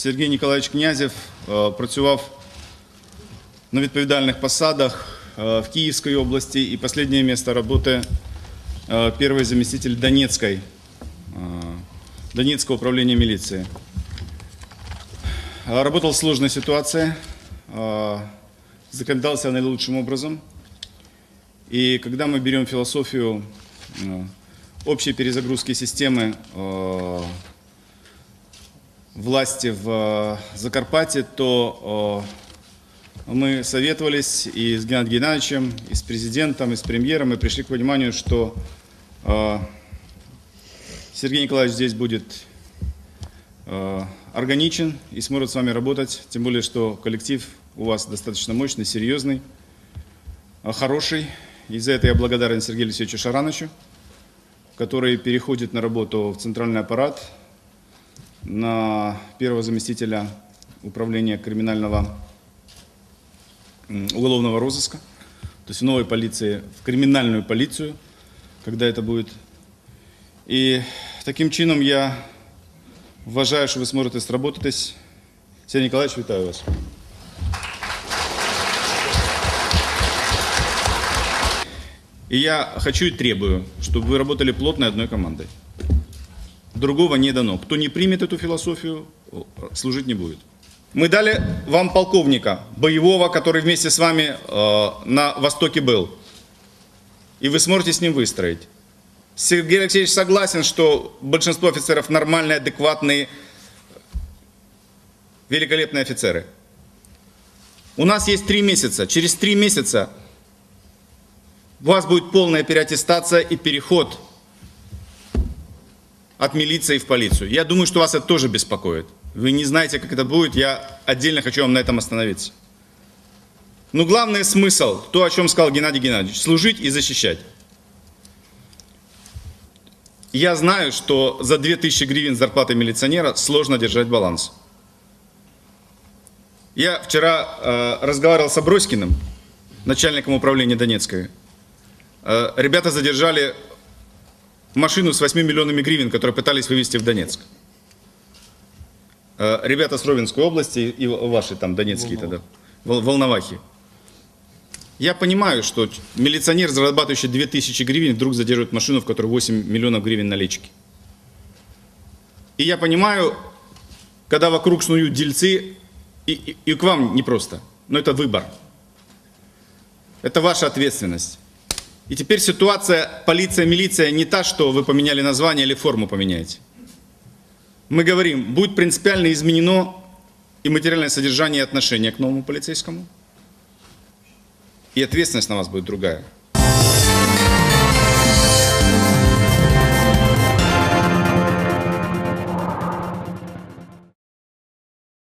Сергій Ніколаївич Князєв е, працював на відповідальних посадах е, в Київській області і останнє місце роботи е, перший заместитель Донецької, е, Донецкого управления милиции. Э, Работал в сложной ситуации, э, закандался наилучшим образом. И когда мы берем философию э, общей перезагрузки системы э, власти в э, Закарпатье, то мы советовались и с Геннадием Геннадьевичем, и с президентом, и с премьером, и пришли к пониманию, что Сергей Николаевич здесь будет органичен и сможет с вами работать, тем более, что коллектив у вас достаточно мощный, серьезный, хороший. И за это я благодарен Сергею Алексеевичу Шарановичу, который переходит на работу в центральный аппарат, на первого заместителя управления криминального м, уголовного розыска, то есть в новой полиции, в криминальную полицию, когда это будет. І таким чином я вважаю, що ви зможете сработатись. Сергій Ніколаївич, вітаю вас. И я хочу и требую, чтобы вы работали плотной одной командой. Другого не дано. Кто не примет эту философию, служить не будет. Мы дали вам полковника, боевого, который вместе с вами э, на Востоке был. И вы сможете с ним выстроить. Сергей Алексеевич согласен, что большинство офицеров нормальные, адекватные, великолепные офицеры. У нас есть три месяца. Через три месяца у вас будет полная переаттестация и переход от милиции в полицию. Я думаю, что вас это тоже беспокоит. Вы не знаете, как это будет. Я отдельно хочу вам на этом остановиться. Но главный смысл, то, о чем сказал Геннадий Геннадьевич, служить и защищать. Я знаю, что за 2000 гривен зарплаты милиционера сложно держать баланс. Я вчера э, разговаривал с Аброськиным, начальником управления Донецкой. Э, ребята задержали машину с 8 миллионами гривен, которую пытались вывести в Донецк. Э, ребята с Ровенской области и ваши там донецкие тогда, Вол- Волновахи. Я понимаю, что милиционер, зарабатывающий 2000 гривен, вдруг задерживает машину, в которой 8 миллионов гривен налички. И я понимаю, когда вокруг снуют дельцы, и, и, и к вам непросто, но это выбор. Это ваша ответственность. И теперь ситуация полиция-милиция не та, что вы поменяли название или форму поменяете. Мы говорим, будет принципиально изменено и материальное содержание и отношение к новому полицейскому, и ответственность на вас будет другая.